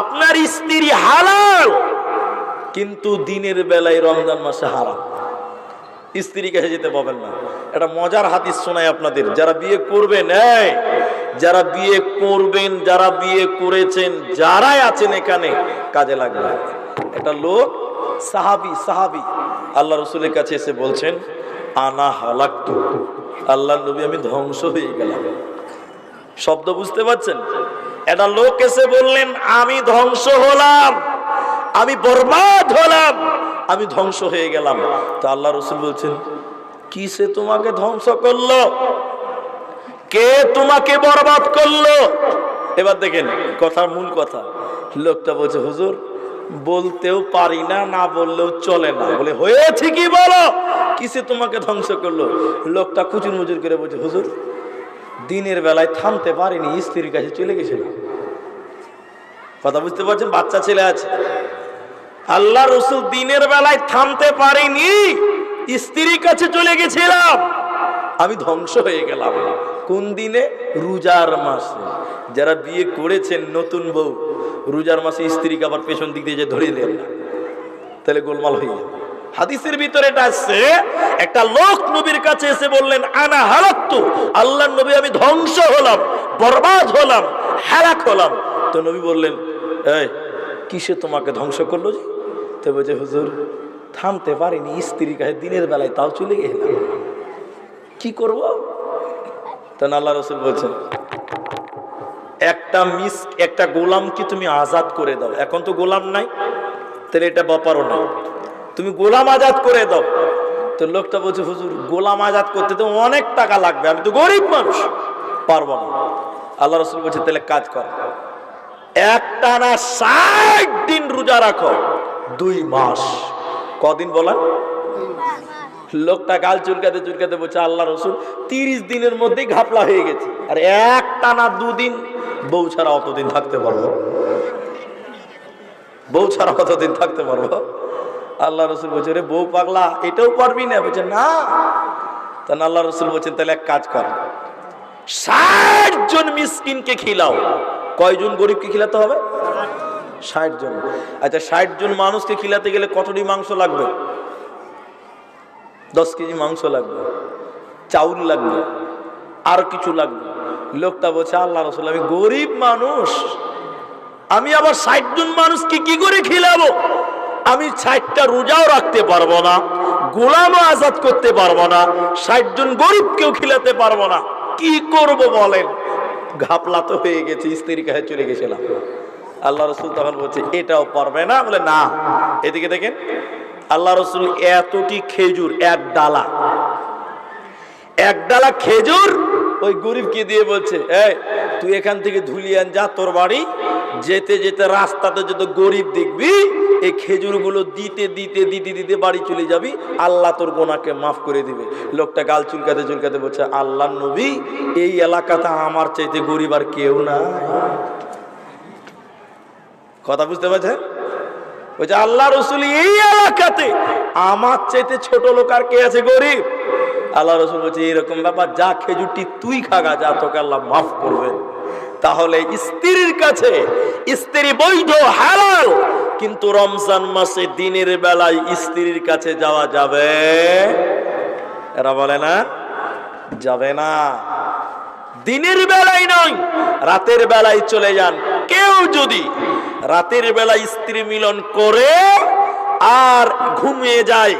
আপনার স্ত্রী হালাল, কিন্তু দিনের বেলায় রমজান মাসে হারাম। স্ত্রীর কাছে যেতে পাবেন না। এটা মজার হাতিস শোনায় আপনাদের। যারা বিয়ে করবেন যারা বিয়ে করবেন, যারা বিয়ে করেছেন, যারাই আছেন এখানে, কাজে লাগবে। একটা লোক, সাহাবি সাহাবি, আল্লাহ রসুলের কাছে এসে বলছেন, আনা হালাক্তু। আল্লাহ নবী, আমি ধ্বংস হয়ে গেলাম। শব্দ বুঝতে পারছেন? একটা লোক এসে বললেন, আমি ধ্বংস হলাম, আমি বরবাদ হলাম, আমি ধ্বংস হয়ে গেলাম। তো আল্লাহ রসুল বলছেন, কি সে তোমাকে ধ্বংস করল? কে তোমাকে বরবাদ করল? এবার দেখেন, কথার মূল কথা, লোকটা বলছে, হুজুর, বলতেও পারি না না বললেও চলে না। বলে, হয়েছে কি বলো? কিসে তোমাকে ধ্বংস করল? লোকটা কুচুর মুচুর করে বলছে, হুজুর দিনের বেলায় থামতে পারিনি, স্ত্রীর কাছে চলে গেছিলাম। কথা বুঝতে পারছেন? বাচ্চা ছেলে আছে। আল্লাহ রসুল দিনের বেলায় থামতে পারিনি, স্ত্রীর কাছে চলে গেছিলাম। আমি ধ্বংস হয়ে গেলাম। কোন দিনে? রোজার মাসে। যারা বিয়ে করেছেন নতুন বউ, রোজার মাসে স্ত্রীকে আবার পেছন দিক দিয়ে যে ধরে দেন না, তাহলে গোলমাল হয়ে যাবে। হাদিসের ভিতরে এটা আসছে একটা লোক নবীর কাছে এসে বললেন, আনা হারাত্তু আল্লাহ নবী আমি ধ্বংস হলাম, বরবাদ হলাম হারাক হলাম। তো নবী বললেন, এই, কিসে তোমাকে ধ্বংস করল যে? তো বলছে, হুজুর, থামতে পারিনি স্ত্রীর কাছে দিনের বেলায় তাও চলে গেলাম। কি করব? তখন আল্লাহ রসুল বলছেন, একটা মিস একটা গোলাম কি তুমি আজাদ করে দাও, এখন তো গোলাম নাই, তাহলে এটা ব্যাপারও নাই। তুমি গোলাম আজাদ করে দাও। তো লোকটা বলছে, হুজুর, গোলাম আজাদ করতে তো অনেক টাকা লাগবে, আমি তো গরিব মানুষ, পারব না। আল্লাহ রসুল বলছে, তাহলে কাজ কর একটা না ষাট দিন রোজা রাখো, দুই মাস। কদিন বলেন? লোকটা গাল চুলকাতে চুলকাতে বলছে, আল্লাহ রসুল, তিরিশ দিনের মধ্যেই ঘাপলা হয়ে গেছে, আর একটা না দুদিন বউ ছাড়া অতদিন থাকতে পারব। বউ ছাড়া কতদিন থাকতে পারব? আল্লাহ রসুল বলছে, রে বউ পাগলা, এটাও পারবি না? বলছে, না। তখন আল্লাহ রসুল বলছেন, তাহলে এক কাজ কর, ষাট জন মিসকিনকে খিলাও। কয়জন গরিবকে খিলাতে হবে? ষাট জন। আচ্ছা ষাট জন মানুষকে খিলাতে গেলে কতটি মাংস লাগবে? দশ কেজি মাংস লাগবে, চাউল লাগবে, আর কিছু লাগবে। লোকটা বলছে, আল্লাহ রসুল, আমি গরিব মানুষ, আমি আবার ষাট জন মানুষকে কি করে খিলাবো? আমি ষাটটা রোজাও রাখতে পারব না, গোলামও আজাদ করতে পারব না ষাট জন গরিবকেও খিলাতে পারব না। কি করব বলেন? ঘাপলা তো হয়ে গেছে, স্ত্রীর কাছে চলে গেছিলাম। আল্লাহ রসুল তখন বলছে, এটাও পারবে না? বলে, না। এদিকে দেখেন, আল্লাহ রসুল এতটি খেজুর, এক ডালা। এক ডালা খেজুর, ওই গরিবকে দিয়ে বলছে, এই, তুই এখান থেকে ধুলিয়ান যা, তোর বাড়ি যেতে যেতে রাস্তাতে যত গরিব দেখবি এই খেজুরগুলো দিতে দিতে দিতে দিতে বাড়ি চলে যাবি, আল্লাহ তোর গোনাকে মাফ করে দিবে। লোকটা গাল চুলকাতে চুলকাতে বলছে আল্লাহ নবী, এই এলাকাতে আমার চাইতে গরিব আর কেউ না কথা বুঝতে পারছেন? বলছে, আল্লাহ রসুল, এই এলাকাতে আমার চাইতে ছোট লোক আর কে আছে গরিব? আল্লাহ রসুল বলছে, এরকম ব্যাপার, যা খেজুরটি তুই খাগা, যা তোকে আল্লাহ মাফ করবেন। তাহলে স্ত্রীর কাছে, স্ত্রী বৈধ, হালাল কিন্তু রমজান মাসে দিনের বেলায় স্ত্রীর কাছে যাওয়া যাবে? এরা বলে না, যাবে না। দিনের বেলায় নয়, রাতের বেলায় চলে যান। কেউ যদি রাতের বেলায় স্ত্রী মিলন করে আর ঘুমিয়ে যায়,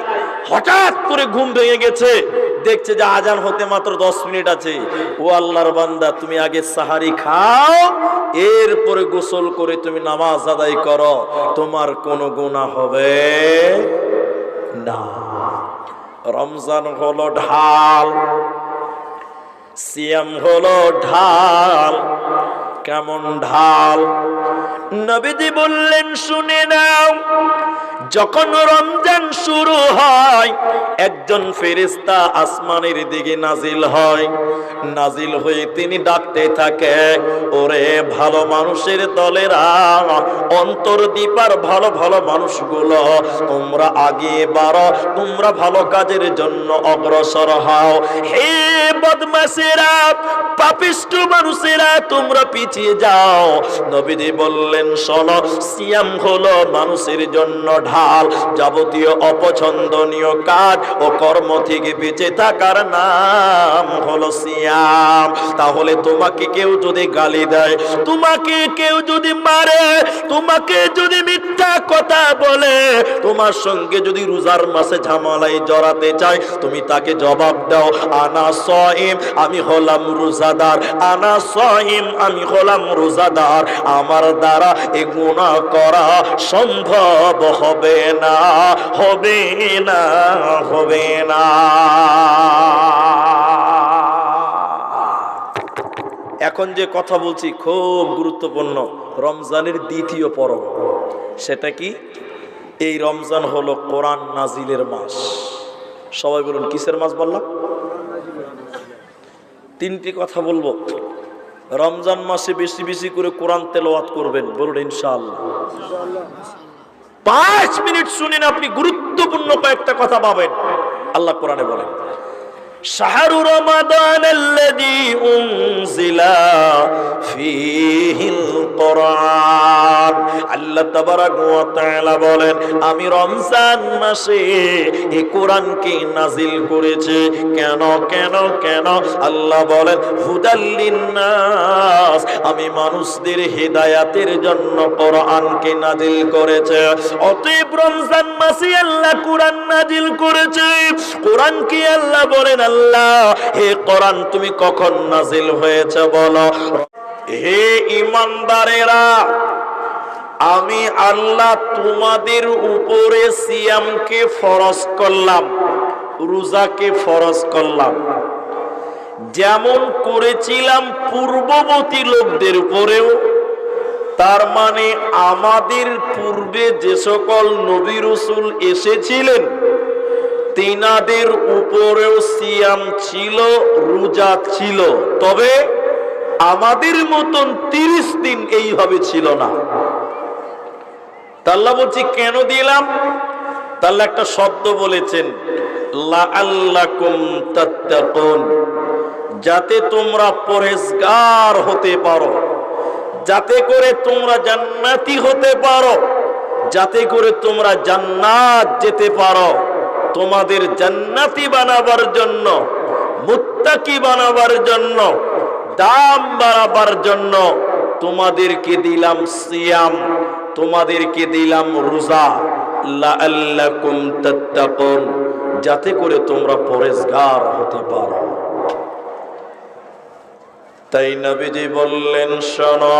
হঠাৎ করে ঘুম ভেঙে গেছে দেখছে যে আজান হতে মাত্র দশ মিনিট আছে। ও আল্লাহর বান্দা, তুমি আগে সাহারি খাও, এরপরে গোসল করে তুমি নামাজ আদায় করো। তোমার কোনো গুণা হবে না। রমজান হলো ঢাল, সিয়াম হলো ঢাল, কেমন ঢাল? নবীজি বললেন, শুনে নাও যখন রমজান শুরু হয়, একজন ফেরেস্তা আসমানের দিকে নাজিল হয়। নাজিল হয়ে তিনি ডাকতে থাকে, ওরে ভালো মানুষের দলেরা, অন্তর দীপার ভালো ভালো মানুষগুলো, তোমরা আগে বাড়ো, তোমরা ভালো কাজের জন্য অগ্রসর হও। হে বদমাসেরা, পাপিষ্ট মানুষেরা, তোমরা পিছিয়ে যাও। নবীজি বললেন, শোনো, সিয়াম হলো মানুষের জন্য ঢাল যাবতীয় অপছন্দনীয় কাজ ও কর্ম থেকে বেঁচে থাকার নাম হলো সিয়াম। তাহলে তোমাকে কেউ যদি গালি দেয়, তোমাকে কেউ যদি মারে, তোমাকে যদি মিথ্যা কথা বলে, তোমার সঙ্গে যদি রোজার মাসে ঝামেলায় জড়াতে চায়, তুমি তাকে জবাব দাও, আনা সহিম আমি হলাম রোজাদার। আনা সহিম আমি হলাম রোজাদার। আমার দ্বারা এ গুণা করা সম্ভব হবে না, হবে না হবে না। এখন যে কথা বলছি খুব গুরুত্বপূর্ণ, রমজানের দ্বিতীয় পরব সেটা কি? এই রমজান হলো কোরআন নাজিলের মাস। সবাই বলুন, কিসের মাস বললাম? তিনটি কথা বলব। রমজান মাসে বেশি বেশি করে কোরআন তেলাওয়াত করবেন, বলুন ইনশাআল্লাহ। পাঁচ মিনিট শুনেন আপনি গুরুত্বপূর্ণ কয়েকটা কথা পাবেন। আল্লাহ কোরআনে বলেন শাহরু রমাদান الذي أنزل فيه القرآن আল্লাহ তাবারাক ওয়া তাআলা বলেন আমি রমজান মাসে এই কোরআনকে নাজিল করেছি কেন কেন কেন আল্লাহ বলেন হুদাল্লিন নাস আমি মানুষদের হেদায়াতের জন্য কোরআনকে নাজিল করেছে অতএব রমজান মাসে আল্লাহ কোরআন নাজিল করেছে কোরআন কি আল্লাহ বলেন আল্লাহ হে কোরআন তুমি কখন নাজিল হয়েছে বলো? হে ইমানদারেরা, আমি আল্লাহ তোমাদের উপরে সিয়ামকে ফরজ করলাম, রোজাকে ফরজ করলাম। যেমন করেছিলাম পূর্ববর্তী লোকদের উপরেও, তার মানে আমাদের পূর্বে যে সকল নবী রসুল এসেছিলেন তিনাদের উপরেও সিয়াম ছিল, রোজা ছিল। তবে আমাদের মতন তিরিশ দিন এইভাবে ছিল না। তাল্লা বলছি, কেন দিলাম? তাল্লা একটা শব্দ বলেছেন যাতে তোমরা পরেশগার হতে পারো, যাতে করে তোমরা জান্নাতি হতে পারো, যাতে করে তোমরা জান্নাত যেতে পারো। তোমাদের জান্নাতি বানাবার জন্য, মুত্তাকি বানাবার জন্য, দাম বাড়াবার জন্য তোমাদেরকে দিলাম সিয়াম, তোমাদেরকে দিলাম রোজা। যাতে করে তোমরা পরেশগার হতে পারো। তাই নবীজি বললেন, শোনো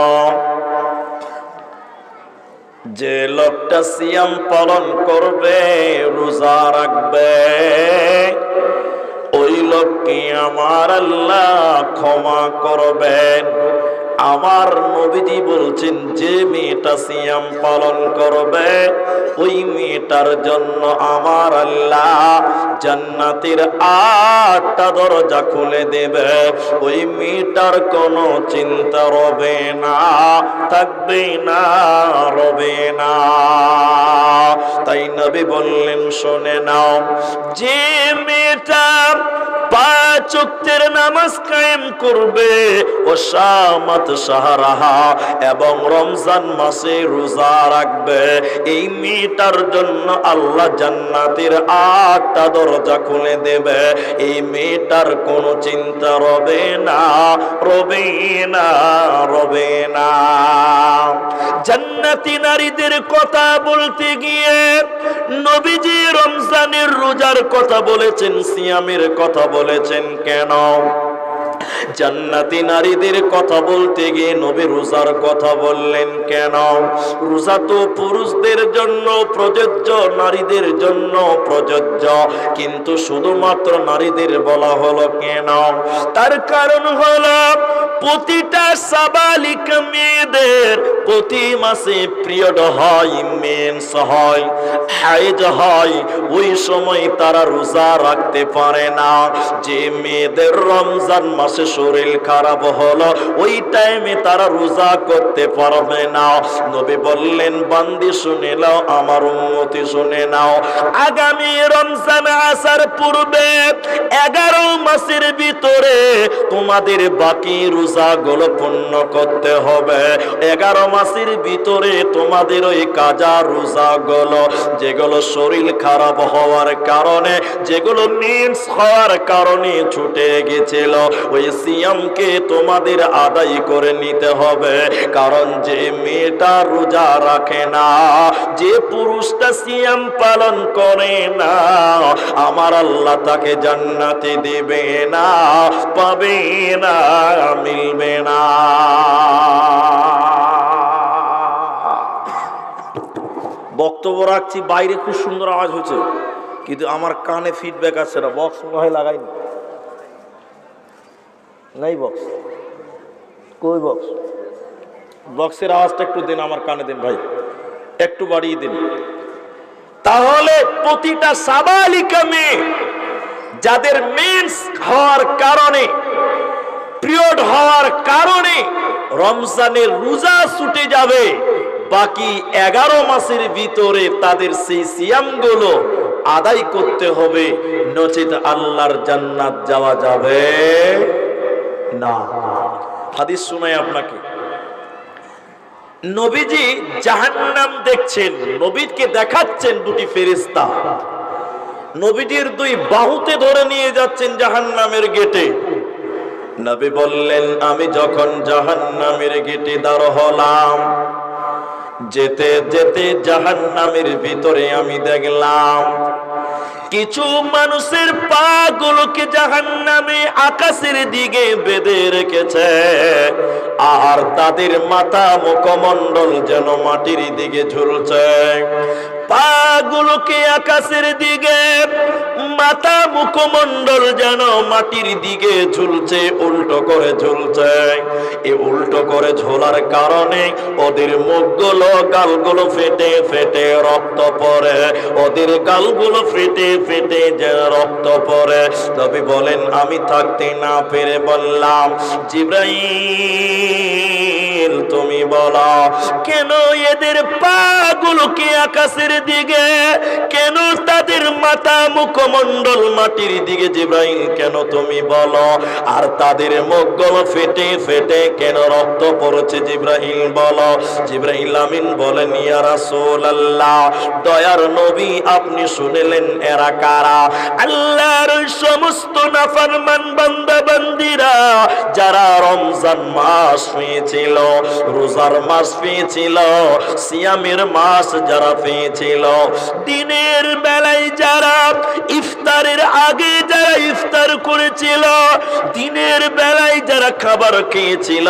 যে লোকটা সিয়াম পালন করবে রোজা রাখবে ওই লোককে আমার আল্লাহ ক্ষমা করবেন। আমার নবীজি বলছেন, যে মেয়েটা সিয়াম পালন করবে, ওই মেয়েটার জন্য আমার আল্লাহ জান্নাতের আটটা দরজা খুলে দেবে। ওই মেয়েটার কোনো চিন্তা রবে না, থাকবে না, রবে না। তাই নবী বললেন, শোনে নাও, যে মেয়েটা পাঁচ নামাজ কায়েম করবে, ও শামাত সাহারাহা এবং রমজান মাসে রোজা রাখবে। এই মেয়েটার জন্য আল্লাহ জান্নাতের আটটা দরজা খুলে দেবে। এই মেয়েটার কোনো চিন্তা রবে না রবে না রবে না। জান্নাতি নারীদের কথা বলতে গিয়ে নবীজি রমজানের রোজার কথা বলেছেন, সিয়ামের কথা বলেছেন কেন? জান্নাতি নারীদের কথা বলতে গিয়ে নবী রোজার কথা বললেন, কেন? রোজা তো পুরুষদের জন্য প্রযোজ্য, নারীদের জন্য প্রযোজ্য। কিন্তু শুধুমাত্র নারীদের বলা হলো কেন? তার কারণ হলো প্রতিটা সাবালিক মেয়েদের প্রতি মাসে পিরিয়ড হয়, মেন্স হয়, হাইজ হয়। ওই সময় তারা রোজা রাখতে পারে না। যে মেয়েদের রমজান মাসে শরীর খারাপ হলো, ওই টাইমে তারা রোজা করতে পারবে না। নবী বললেন, বান্দি শুনে নাও, আমার উন্মতি শুনে নাও। আগামী রমজান আসার পূর্বে এগারো মাসের ভিতরে তোমাদের বাকি রোজা গুলো পূর্ণ করতে হবে। এগারো মাসের ভিতরে তোমাদের ওই কাজা রোজা গুলো যেগুলো শরীর খারাপ হওয়ার কারণে, যেগুলো মিন্স হওয়ার কারণে ছুটে গেছিল, ওই সিয়ামকে তোমাদের আদায় করে নিতে হবে। কারণ যে মেয়েটা রোজা রাখে না, যে পুরুষটা সিয়াম পালন করে না, আমার আল্লাহ তাকে জান্নাতে দেবে না, পাবে না, মিলবে না। বক্তব্য রাখছি, বাইরে খুব সুন্দর আওয়াজ হচ্ছে, কিন্তু আমার কানে ফিডব্যাক আসছে না বক্স মনে হয় লাগাইনি। নাই বক্স কই বক্স বক্সের আওয়াজটা একটু দিন আমার কানে দিন ভাই। একটু বাড়িয়ে দিন। তাহলে প্রতিটা সাবালিকা মেয়ে যাদের মেন্স হওয়ার কারণে পিরিয়ড হওয়ার কারণে রমজানের রোজা ছুটে যাবে, বাকি এগারো মাসের ভিতরে তাদের সেই সিয়ামগুলো আদায় করতে হবে। নচেত আল্লাহর জান্নাত যাওয়া যাবে। না। হাদিস শোনায় আপনাকে। নবীজি জাহান্নাম দেখছেন, নবীকে দেখাচ্ছেন দুটি ফেরিস্তা নবীজির দুই বাহুতে ধরে নিয়ে যাচ্ছেন জাহান্নামের গেটে। নবী বললেন, আমি যখন জাহান্নামের গেটে দাঁড় হলাম, যেতে যেতে জাহান্নামের ভিতরে আমি দেখলাম কিছু মানুষের পা গুলোকে জাহান নামে আকাশের দিকে বেঁধে রেখেছে, আর তাদের মাথা মুখমণ্ডল যেন মাটির দিকে ঝুলছে। পা গুলোকে আকাশের দিকে, মাথা মুখমণ্ডল যেন মাটির দিকে ঝুলছে, উল্টো করে ঝুলছে। এই উল্টো করে ঝোলার কারণে ওদের মুখগুলো, গালগুলো ফেটে ফেটে রক্ত পড়ে। ওদের গালগুলো ফেটে ফেটে যে রক্ত পড়ে। তবে বলেন, আমি থাকতে না পেরে বললাম, জিব্রাইল, তুমি বলো, কেন এদের পাগুলোকে আকাশের দিকে, কেন তাদের মাথা মাটির দিকে কেন তুমি বলো? আর তাদের ফেটে ফেটে কেন রক্ত পড়ছে বলো? বলেন দয়ার নবী আপনি শুনলেন, এরা কারা? আল্লাহর সমস্ত নাফরমান বান্দা বান্দিরা যারা রমজান মাস পেয়েছিল, রোজার মাস পেয়েছিল, সিয়ামের মাস যারা পেয়েছিল দিনের বেলায় যারা ইফতারের আগে যারা ইফতার করেছিল, দিনের বেলায় যারা খাবার খেয়েছিল,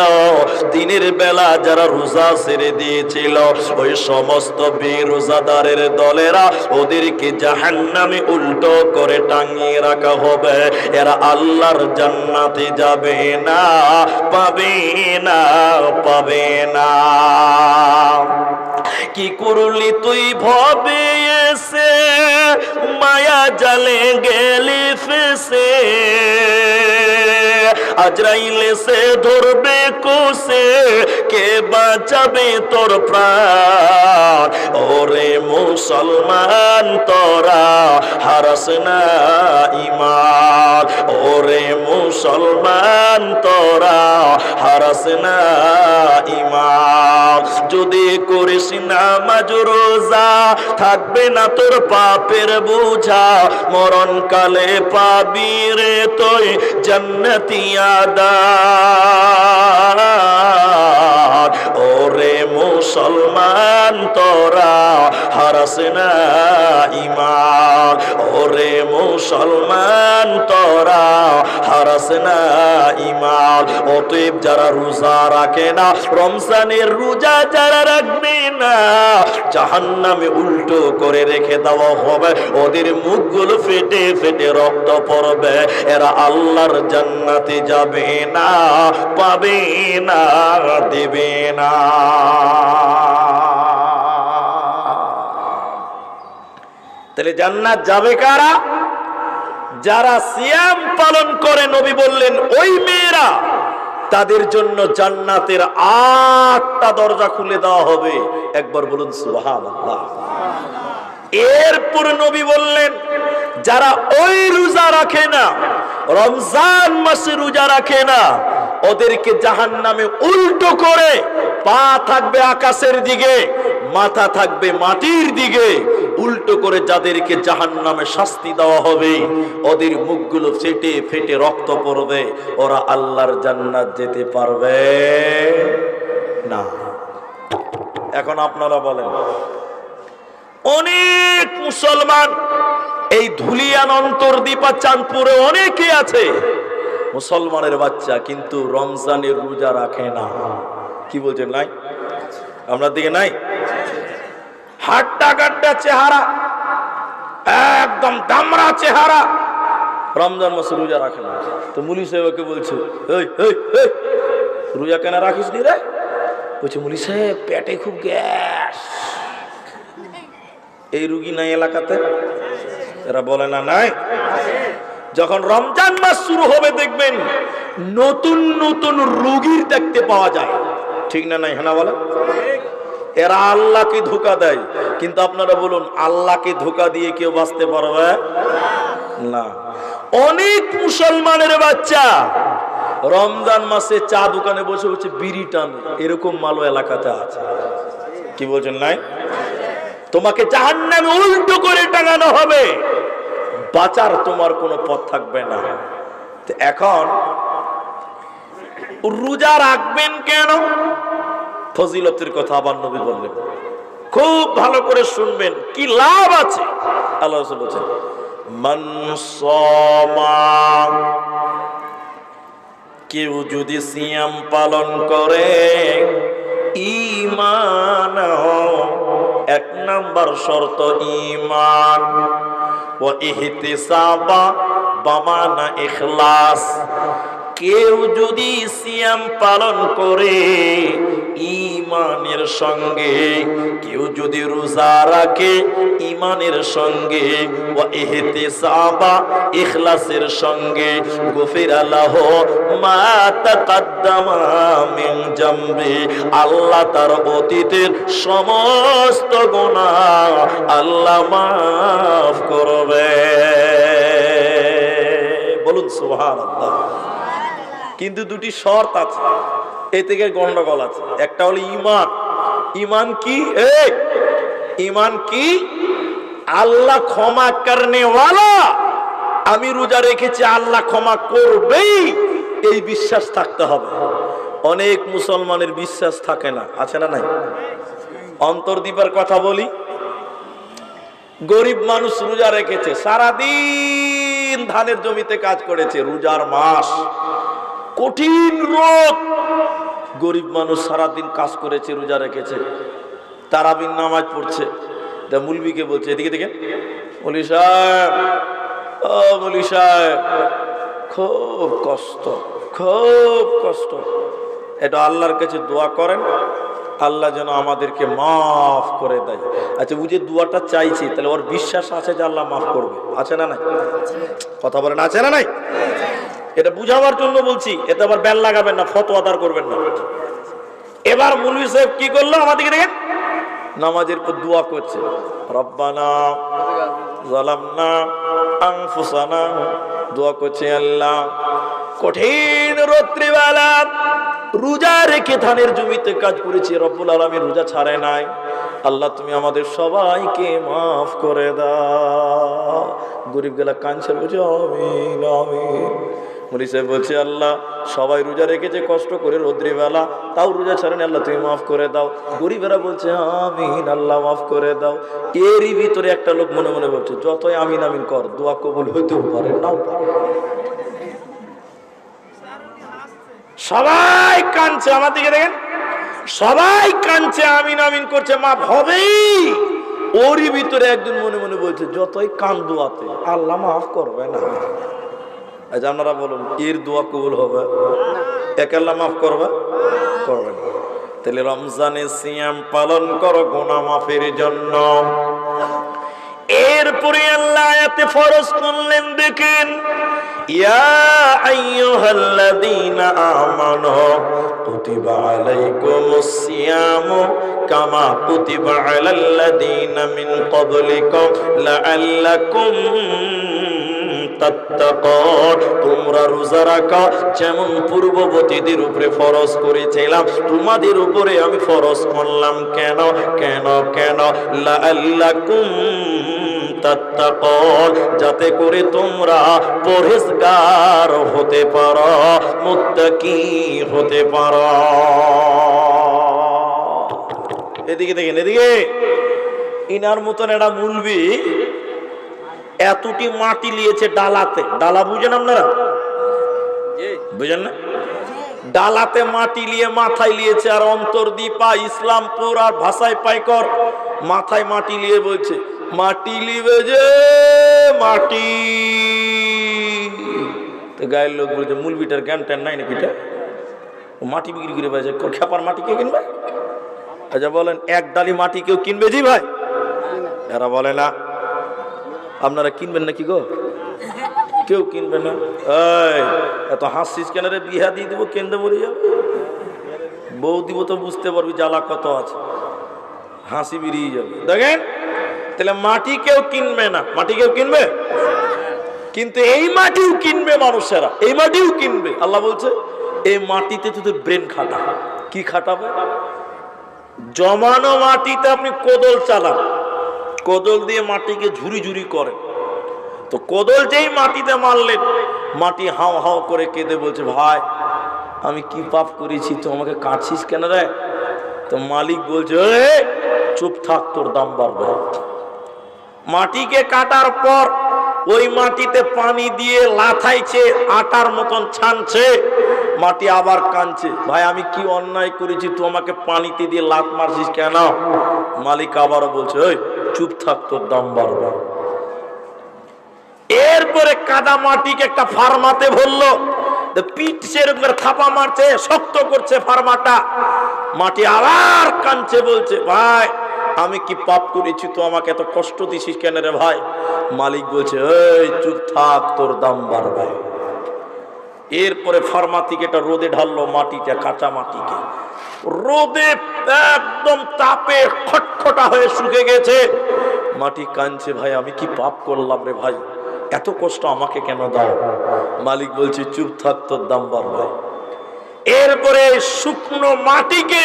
দিনের বেলা যারা রোজা ছেড়ে দিয়েছিল, ওই সমস্ত বেরোজাদারের দলেরা ওদেরকে জাহান্নামে উল্টো করে টাঙিয়ে রাখা হবে। এরা আল্লাহর জান্নাতে যাবে না, পাবে না পাবে না। কি করলি তুই ভবে এসে? মায়া জালে গেলি ফেসে। আজরাইলে সে ধরবে কোষে। কে বাঁচাবে তোর প্রাণ? ওরে মুসলমান তোরা, হারাস না ইমান ওরে মুসলমান তোরা হারাস না ইমান যদি করিস না মাজরোজা থাকবে না তোর পাপের বোঝা। মরণ কালে পাবি রে তোই জান্নাতি আদার ওরে মুসলমান তোরা, হারাস না ইমান ওরে মুসলমান তোরা, হারাস না ইমান অতএব যারা রোজা রাখে না, রমজানের রোজা যারা রাখবে না জাহান্নামে উল্টো করে রেখে দেওয়া হবে। ওদের মুখগুলো ফেটে ফেটে রক্ত পড়বে। এরা আল্লাহর জান্নাতে যাবে না, পাবে না, দেবে না। তাহলে জান্নাত যাবে কারা? যারা সিয়াম পালন করে নবী বললেন, ওই মেয়েরা তাদের জন্য জান্নাতের আটটা দরজা খুলে দেওয়া হবে। একবার বলুন, সুবহানাল্লাহ। এরপর নবী বললেন, যারা ওই রোজা রাখে না, রমজান মাসে রোজা রাখে না, ওদেরকে জাহান নামে উল্টো করে পা থাকবে আকাশের দিকে, মাথা থাকবে মাটির দিকে উল্টো করে যাদেরকে জাহান নামে শাস্তি দেওয়া হবে, ওদের মুখগুলো ফেটে ফেটে রক্ত পড়বে, ওরা আল্লাহর জান্নাত যেতে পারবে না। এখন আপনারা বলেন, অনেক মুসলমান এই ধুলিয়ান অন্তর্দীপা চাঁদপুরে অনেকে আছে, মুসলমানের বাচ্চা কিন্তু রমজানের রোজা রাখে না। কি বলছেন, নাই? আপনার দিকে নাই? হাট্টা কাট্টা চেহারা, একদম দামড়া চেহারা। রমজান মাসে রোজা রাখে না। তো মুলি সাহেবকে বলছে রোজা কেন রাখিস নি রে? বলছে, মুলি সাহেব, পেটে খুব গ্যাস। এই রুগী নাই এলাকাতে? এরা বলে, না, নাই। যখন রমজান মাস শুরু হবে, দেখবেন নতুন নতুন রুগীর দেখতে পাওয়া যায়। ঠিক না নাই হ্যাঁ বলে এরা আল্লাহকে ধোকা দেয়। কিন্তু আপনারা বলুন, আল্লাহকে ধোকা দিয়ে কেউ বাঁচতে পারবে? না। অনেক মুসলমানের বাচ্চা রমজান মাসে চা দোকানে বসে বসে বিড়ি টানে। এরকম মালো এলাকাতে আছে। কি বলছেন নাই? তোমাকে জাহান্নামে উল্টো করে টাঙানো হবে। বাঁচার তোমার কোনো পথ থাকবে না। এখন রোজা রাখবেন কেন? ফজিলতের কথা আবার নবী বললেন। খুব ভালো করে শুনবেন, কি লাভ আছে? আল্লাহ বলছেন কেউ যদি সিয়াম পালন করে ইমান এক নাম্বার শর্ত ইমান ও ইহতিসাবা বামানা ইখলাস। কেউ যদি সিয়াম পালন করে ইমানের সঙ্গে, কেউ যদি রোজা রাখে ইমানের সঙ্গে ও সাবা ইখলাসের সঙ্গে, গফির আল্লাহ মিন জামবি আল্লাহ তার অতীতের সমস্ত গুনাহ আল্লাহ মাফ করবে। বলুন সুবহানাল্লাহ। কিন্তু দুটি শর্ত আছে। এ থেকে গন্ডগোল আছে। একটা হলো ইমান ইমান কি? এই ইমান কি? আল্লাহ ক্ষমা করনে আমি রোজা রেখেছি, আল্লাহ ক্ষমা করবেই। এই বিশ্বাস থাকতে হবে। অনেক মুসলমানের বিশ্বাস থাকে না। আছে না নাই? অন্তর্দীপের কথা বলি। গরিব মানুষ রোজা রেখেছে, সারাদিন ধানের জমিতে কাজ করেছে, রোজার মাস। কঠিন রোগ। গরিব মানুষ সারাদিন কাজ করেছে রোজা রেখেছে তারাবিন নামাজ পড়ছে। তা মুলবিকে বলছে এদিকে দেখেন। মলি সাহেব ও মলি সাহেব খুব কষ্ট খুব কষ্ট। এটা আল্লাহর কাছে দোয়া করেন আল্লাহ যেন আমাদেরকে মাফ করে দেয়। আচ্ছা বুঝে দোয়াটা চাইছি তাহলে ওর বিশ্বাস আছে যে আল্লাহ মাফ করবে। আছে না নাই? কথা বলেন আছে না নাই? এটা বুঝাবার জন্য বলছি এটা আবার বেল লাগাবেন না ফতোয়াদার করবেন না। এবার মুলবি সাহেব কি করল আমাদেরকে দেখেন? নামাজের পর দোয়া করছে। রব্বানা জালামনা আনফুসানা, দোয়া করছে আল্লাহ। কঠিন রাত্রিবেলা রোজা রেখে ধানের জমিতে কাজ করেছি, রব্বুল আলমী রোজা ছাড়ে নাই। আল্লাহ, তুমি আমাদের সবাইকে মাফ করে দাও। গরিব গেলা কাঞ্চে বলছে, আমিন আমিন। মুলি সাহেব বলছে, আল্লাহ, সবাই রোজা রেখেছে, কষ্ট করে রোদ্রি বেলা। তাও রোজা ছাড়েন, আল্লাহ, তুমি মাফ করে দাও। গরিবেরা বলছে, আমিন, আল্লাহ, মাফ করে দাও। এরই ভিতরে একটা লোক মনে মনে বলছে যতই আমিন আমিন কর, দোয়া কবুল হইতেও পারে নাও সবাই কানছে আমার দিকে দেখেন। সবাই কানছে আমিন আমিন করছে, মাফ হবেই। ওরই ভিতরে একজন মনে মনে বলছে, যতই কান দোয়াতে আল্লাহ মাফ করবে না। আচ্ছা আপনারা বলুন এর দোয়া কবুল হবে? এক আল্লাহ মাফ করবে? করবে না। তাহলে রমজানে সিয়াম পালন করো গোনা মাফের জন্য। এরপরে আল্লাহ আয়াতে ফরজ করলেন, দেখেন, ইয়া আইয়ুহাল্লাযীনা আমানু কুতিবা আলাইকুমুস সিয়ামু কামা কুতিবা আলাল্লাযীনা মিন ক্বাবলিকুম লাআল্লাকুম তোমরা রোজা রাখা, যেমন পূর্ববর্তীদের উপরে ফরজ করেছিলাম, তোমাদের উপরে আমি ফরজ করলাম। কেন? কেন? কেন? যাতে করে তোমরা পরহেজগার হতে পারো, মুত্তাকি হতে পারো। এদিকে দেখেন, এদিকে। ইনার মতন একটা মুলবি এতটি মাটি লিয়েছে ডালাতে। ডালা বুঝেন আপনারা? বুঝেন না? ডালাতে মাটি লিয়ে মাথায় লিয়েছে আর অন্তর দীপা ইসলামপুর আর ভাষায় পাইকর। মাথায় মাটি লিয়ে বলছে মাটি লিবে যে মাটি। তো গায়ের লোক বলছে মূল মুলবিটার জ্ঞান ট্যান নাই নাকি? ও মাটি বিক্রি করে পাইছে খেপার মাটি কে কিনবে? আচ্ছা বলেন এক ডালি মাটি কেউ কিনবে জি ভাই? এরা বলে না। আপনারা কিনবেন নাকি গো? কেউ কিনবে না। এত হাসছিস কেন রে? বিহা দিয়ে দিব কেন্দ্রে বলে যাবে? বউ দিব তো বুঝতে পারবি জ্বালা কত আছে। হাসি বেরিয়ে যাবে। দেখেন, তাহলে মাটি কেউ কিনবে না। মাটি কেউ কিনবে? কিন্তু এই মাটিও কিনবে মানুষেরা। এই মাটিও কিনবে। আল্লাহ বলছে, এই মাটিতে তোদের ব্রেন খাটা। কি খাটাবে? জমানো মাটিতে আপনি কোদল চালান। কোদল দিয়ে মাটিকে ঝুরি ঝুরি করেন তো কোদল যেই মাটিতে মারলেন মাটি হাও হাও করে কেঁদে বলছে ভাই আমি কি পাপ করেছি তো আমাকে কাটছিস কেন রে? তো মালিক বলছে "এই, চুপ থাক তোর দাম বাড়বে। মাটিকে কাটার পর ওই মাটিতে পানি দিয়ে লাথাইছে আটার মতন ছানছে মাটি আবার কানছে ভাই আমি কি অন্যায় করেছি তুই আমাকে পানিতে দিয়ে লাত মারছিস কেন? মালিক আবারও বলছে ওই চুপ থাক, তোর দাম বাড়বে। এরপরে কাদা মাটিকে একটা ফার্মাতে ভরলো। পিঠ সেরকম থাপা মারছে, শক্ত করছে ফার্মাটা। মাটি আবার কানছে বলছে, ভাই, আমি কি পাপ করেছি? তো আমাকে এত কষ্ট দিছিস কেন রে ভাই? মালিক বলছে, এই, চুপ থাক, তোর দাম বাড়বে। এরপরে ফার্মা থেকে এটা রোদে ঢাললো মাটিটা, কাঁচা মাটিকে। রোদে একদম তাপে খটখটা হয়ে শুকে গেছে। মাটি কাঁদছে, ভাই, আমি কি পাপ করলাম রে ভাই? এত কষ্ট আমাকে কেন দাও? মালিক বলছে, চুপ থাক, তোর দাম বাড়বে। এরপরে শুকনো মাটিকে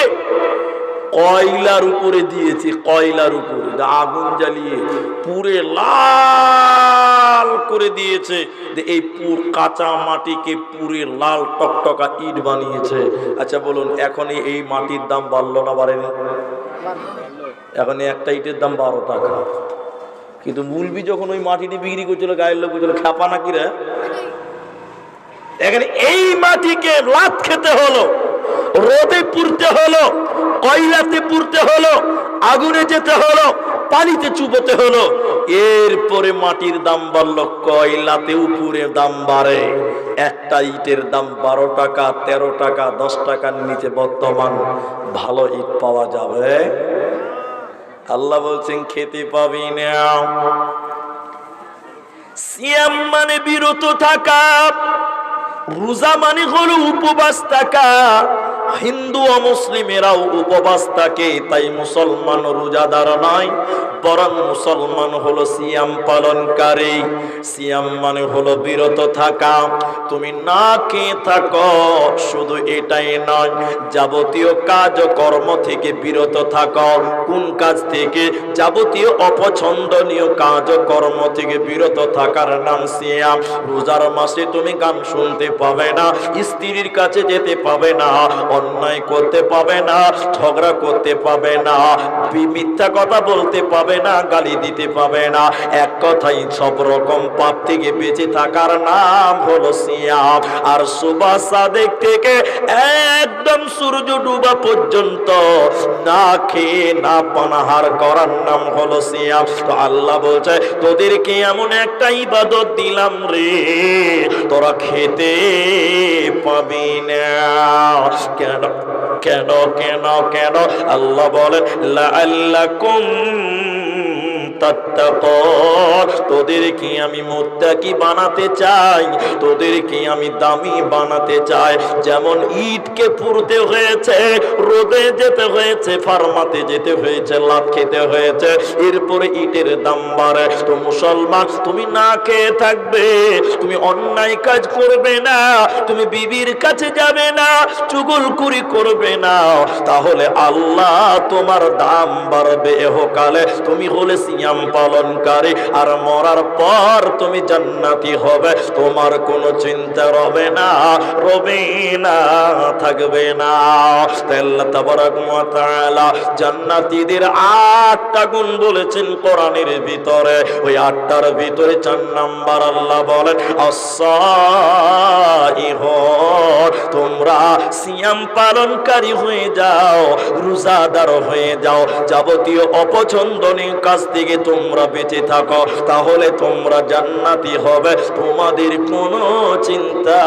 কয়লার উপরে দিয়েছে কয়লার উপরে। আগুন জ্বালিয়ে পুরে লাল করে দিয়েছে। এই পুর কাঁচা মাটিকে পুরে লাল টকটকা ইট বানিয়েছে। আচ্ছা বলুন এখন এই মাটির দাম বাড়লো না বাড়েনি? এখন একটা ইটের দাম বারো টাকা। কিন্তু মুলবি যখন ওই মাটিটি বিক্রি করছিল গায়ের লোক বলছিল খাপা নাকি রে? এখানে এই মাটিকে লাত খেতে হলো। রোদে পুড়তে হলো, কয়লাতে পুড়তে হলো, আগুনে যেতে হলো, পানিতে চুপতে হলো। এরপরে মাটির দাম বাড়লো, কয়লাতে উপরে দাম বাড়ে। একটা ইটের দাম বারো টাকা, তেরো টাকা, দশ টাকার নিচে বর্তমান। ভালো ইট পাওয়া যাবে? আল্লাহ বলছেন, খেতে পাবি না। সিয়াম মানে বিরত থাকা। রোজা মানে হলো উপবাস থাকা। হিন্দু ও মুসলিমেরাও উপবাস থাকে, তাই মুসলমান রোজাদার নয়, বরং মুসলমান হলো সিয়াম পালনকারী। সিয়াম মানে হলো বিরত থাকা। তুমি না খেয়ে থাকো, শুধু এটাই নয়, যাবতীয় কাজ কর্ম থেকে বিরত থাকো। কোন কাজ থেকে? যাবতীয় অপছন্দনীয় কাজ কর্ম থেকে বিরত থাকার নাম সিয়াম। রোজার মাসে তুমি গান শুনতে পাবে না, স্ত্রীর কাছে যেতে পাবে না অন্যায় করতে পাবে না, ঝগড়া করতে পাবে না মিথ্যা কথা বলতে পাবে না, গালি দিতে পাবে না। এক কথাই সব রকম পাপ থেকে বেঁচে থাকার নাম হলো সিয়াম। আর সুবা সাদেক থেকে একদম সূর্য ডুবা পর্যন্ত না খেয়ে, না পানাহার করার নাম হলো সিয়াম। তো আল্লাহ বলছে, তোদেরকে এমন একটা ইবাদত দিলাম রে, তোরা খেতে পাবি না। কেন? কেন কেন কেন? আল্লাহ বলেন তাত্তাকুন তোদেরকে আমি মুত্তাকি বানাতে চাই? তোদেরকে আমি দামি বানাতে চাই? যেমন ইটকে পুরতে হয়েছে, রোদে যেতে হয়েছে, ফার্মাতে যেতে হয়েছে লাভ খেতে হয়েছে, এরপরে ইটের দাম বাড়ে। তো মুসলমান, তুমি না খেয়ে থাকবে, তুমি অন্যায় কাজ করবে না, তুমি বিবির কাছে যাবে না চুগলকুরি করবে না। তাহলে আল্লাহ তোমার দাম বাড়বে এহকালে। তুমি হলে সিয়াম পালনকারী আর মরার পর তুমি জান্নাতি হবে, তোমার কোনো চিন্তা রবে না রবে না, থাকবে না। আটটা গুণ বলেছেন কোরআনের ভিতরে। ওই আটটার ভিতরে চার নাম্বার আল্লাহ বলেন তোমরা সিয়াম পালনকারী হয়ে যাও, রোজাদার হয়ে যাও, যাবতীয় অপছন্দনীয় কাজ থেকে তোমরা বেঁচে থাকো, তাহলে তোমরা জান্নাতি হবে, তোমাদের কোনো চিন্তা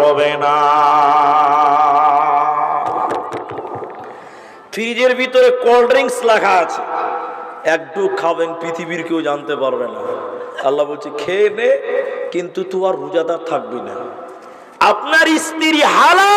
রবে না। ফ্রিজের ভিতরে কোল্ড ড্রিঙ্কস লেখা আছে। একটু খাবেন, পৃথিবীর কেউ জানতে পারবে না। আল্লাহ বলছে, খেয়ে নে, কিন্তু তুই আর রোজাদার থাকবি না। আপনার স্ত্রী হালা